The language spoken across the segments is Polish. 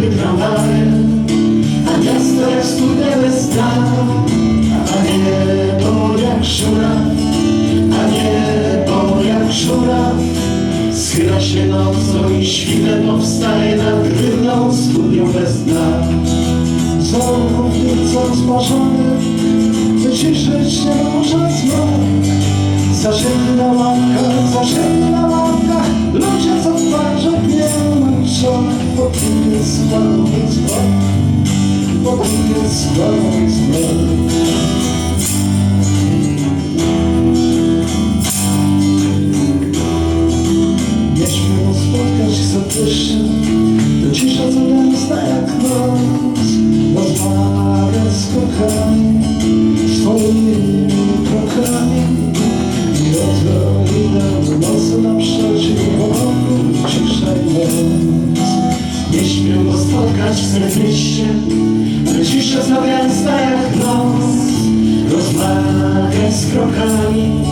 tym A miasto jak spłynęły stan A niebo jak szura A niebo jak szura Schyla się nocą i świtem powstaje nad rynną studnią bez dna Znowu nieco zmarzony Wyciszyć się muszę z krokami Swoimi krokami I idę nocy naprzeciw Wokół cisza i noc Nie śmiał go spotkać w serwisie, ale cisza za gęsta jak noc. Rozmawia z krokami,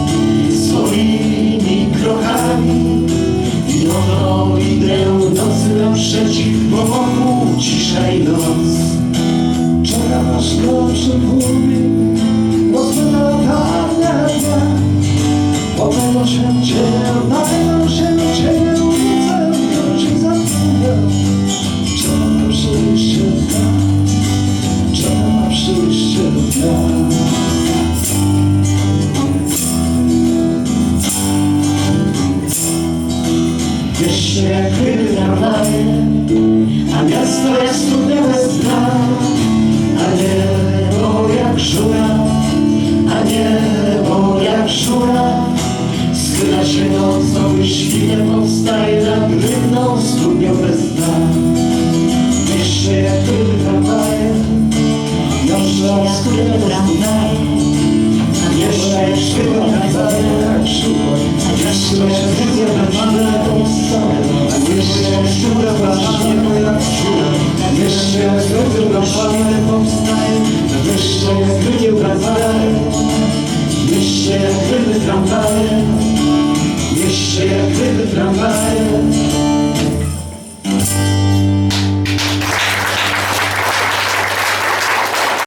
Jeszcze jak chwyty tramwaje, a miasto jest studnia bez dna, a niebo jak żura, a niebo jak żura. Schyla się nocą i świtem powstaje nad rynną studnią bez dna. Jeszcze jak chwyty tramwaje, Jeszcze raz studnia bez dna. Jeszcze jak chwyty tramwaje, jak szukaj szczura panie moja szczura Jeszcze jak zrobił rampale powstaje. Jeszcze jak wygił rampale Jeszcze jak ryby tramwaje Jeszcze jak ryby tramwaje